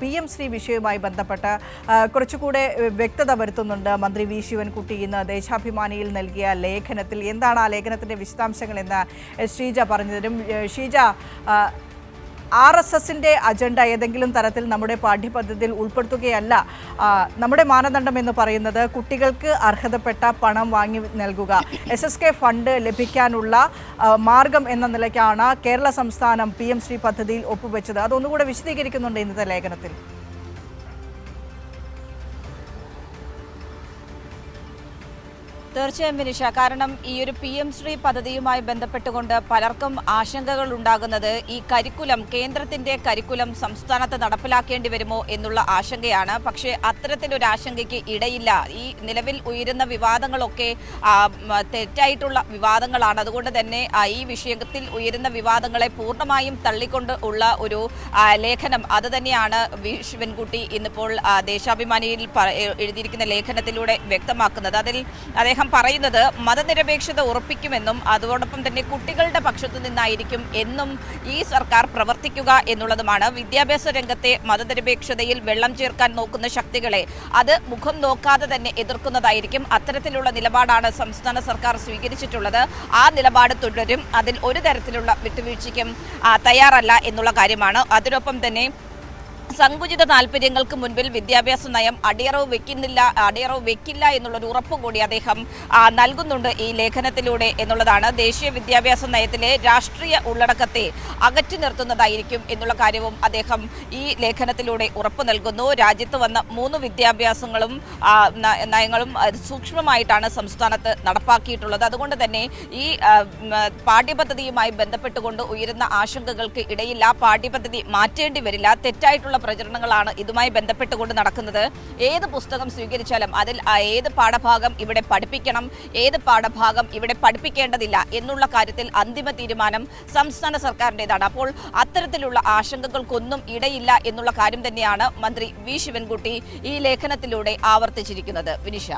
P M Shri വിഷയവുമായി ബന്ധപ്പെട്ട് കുറച്ചുകൂടെ വ്യക്തത വരുത്തുന്നുണ്ട്. മന്ത്രി വി ശിവൻകുട്ടി ഇന്ന് ദേശാഭിമാനിയിൽ നൽകിയ ലേഖനത്തിൽ. എന്താണ് ആ ലേഖനത്തിന്റെ വിശദാംശങ്ങൾ എന്ന് ഷീജ പറഞ്ഞു തരും ഏ, ഷീജ ആർ എസ് എസിന്റെ അജണ്ട ഏതെങ്കിലും തരത്തിൽ നമ്മുടെ പാഠ്യപദ്ധതിയിൽ ഉൾപ്പെടുത്തുകയല്ല. നമ്മുടെ മാനദണ്ഡം എന്ന് പറയുന്നത് കുട്ടികൾക്ക് അർഹതപ്പെട്ട പണം വാങ്ങി നൽകുക. എസ് എസ് കെ ഫണ്ട് ലഭിക്കാനുള്ള മാർഗം എന്ന നിലയ്ക്കാണ് കേരള സംസ്ഥാനം പി എം ശ്രീ പദ്ധതിയിൽ ഒപ്പുവെച്ചത്. അതൊന്നുകൂടെ വിശദീകരിക്കുന്നുണ്ട് ഇന്നത്തെ ലേഖനത്തിൽ. തീർച്ചയായും വിനിഷ. കാരണം ഈ ഒരു പി എം ശ്രീ പദ്ധതിയുമായി ബന്ധപ്പെട്ടുകൊണ്ട് പലർക്കും ആശങ്കകൾ ഉണ്ടാകുന്നത് ഈ കരിക്കുലം കേന്ദ്രത്തിന്റെ കരിക്കുലം സംസ്ഥാനത്ത് നടപ്പിലാക്കേണ്ടി വരുമോ എന്നുള്ള ആശങ്കയാണ്. പക്ഷേ അത്തരത്തിലൊരു ആശങ്കയ്ക്ക് ഇടയില്ല. ഈ നിലവിൽ ഉയരുന്ന വിവാദങ്ങളൊക്കെ തെറ്റായിട്ടുള്ള വിവാദങ്ങളാണ്. അതുകൊണ്ട് തന്നെ ഈ വിഷയത്തിൽ ഉയരുന്ന വിവാദങ്ങളെ പൂർണമായും തള്ളിക്കൊണ്ട് ഉള്ള ഒരു ലേഖനം അത് തന്നെയാണ് വി ശിവൻകുട്ടി ഇന്നിപ്പോൾ ദേശാഭിമാനിയിൽ എഴുതിയിരിക്കുന്ന ലേഖനത്തിലൂടെ വ്യക്തമാക്കുന്നത്. അതിൽ അദ്ദേഹം പറയുന്നത് മതനിരപേക്ഷത ഉറപ്പിക്കുമെന്നും അതോടൊപ്പം തന്നെ കുട്ടികളുടെ പക്ഷത്തു നിന്നായിരിക്കും എന്നും ഈ സർക്കാർ പ്രവർത്തിക്കുക എന്നുള്ളതുമാണ് വിദ്യാഭ്യാസ രംഗത്തെ മതനിരപേക്ഷതയിൽ വെള്ളം ചേർക്കാൻ നോക്കുന്ന ശക്തികളെ അത് മുഖം നോക്കാതെ തന്നെ എതിർക്കുന്നതായിരിക്കും. അത്തരത്തിലുള്ള നിലപാടാണ് സംസ്ഥാന സർക്കാർ സ്വീകരിച്ചിട്ടുള്ളത്. ആ നിലപാട് തുടരും. അതിൽ ഒരു തരത്തിലുള്ള വിട്ടുവീഴ്ചയ്ക്കും തയ്യാറല്ല എന്നുള്ള കാര്യമാണ്. അതിനൊപ്പം തന്നെ സങ്കുചിത താല്പര്യങ്ങൾക്ക് മുൻപിൽ വിദ്യാഭ്യാസ നയം അടിയറവ് വെക്കുന്നില്ല അടിയറവ് വെക്കില്ല എന്നുള്ളൊരു ഉറപ്പ് കൂടി അദ്ദേഹം നൽകുന്നുണ്ട് ഈ ലേഖനത്തിലൂടെ എന്നുള്ളതാണ്. ദേശീയ വിദ്യാഭ്യാസ നയത്തിലെ രാഷ്ട്രീയ ഉള്ളടക്കത്തെ അകറ്റി നിർത്തുന്നതായിരിക്കും എന്നുള്ള കാര്യവും അദ്ദേഹം ഈ ലേഖനത്തിലൂടെ ഉറപ്പ് നൽകുന്നു. രാജ്യത്ത് വന്ന മൂന്ന് വിദ്യാഭ്യാസങ്ങളും നയങ്ങളും സൂക്ഷ്മമായിട്ടാണ് സംസ്ഥാനത്ത് നടപ്പാക്കിയിട്ടുള്ളത്. അതുകൊണ്ട് തന്നെ ഈ പാഠ്യപദ്ധതിയുമായി ബന്ധപ്പെട്ടുകൊണ്ട് ഉയരുന്ന ആശങ്കകൾക്ക് ഇടയില്ല പാഠ്യപദ്ധതി മാറ്റേണ്ടി വരില്ല തെറ്റായിട്ടുള്ള പ്രചരണങ്ങളാണ് ഇതുമായി ബന്ധപ്പെട്ടുകൊണ്ട് നടക്കുന്നത്. ഏത് പുസ്തകം സ്വീകരിച്ചാലും അതിൽ ഏത് പാഠഭാഗം ഇവിടെ പഠിപ്പിക്കണം ഏത് പാഠഭാഗം ഇവിടെ പഠിപ്പിക്കേണ്ടതില്ല എന്നുള്ള കാര്യത്തിൽ അന്തിമ തീരുമാനം സംസ്ഥാന സർക്കാരിന്റെതാണ്. അപ്പോൾ അത്തരത്തിലുള്ള ആശങ്കകൾക്കൊന്നും ഇടയില്ല എന്നുള്ള കാര്യം തന്നെയാണ് മന്ത്രി വി. ശിവൻകുട്ടി ഈ ലേഖനത്തിലൂടെ ആവർത്തിച്ചിരിക്കുന്നത്. വിനിഷ.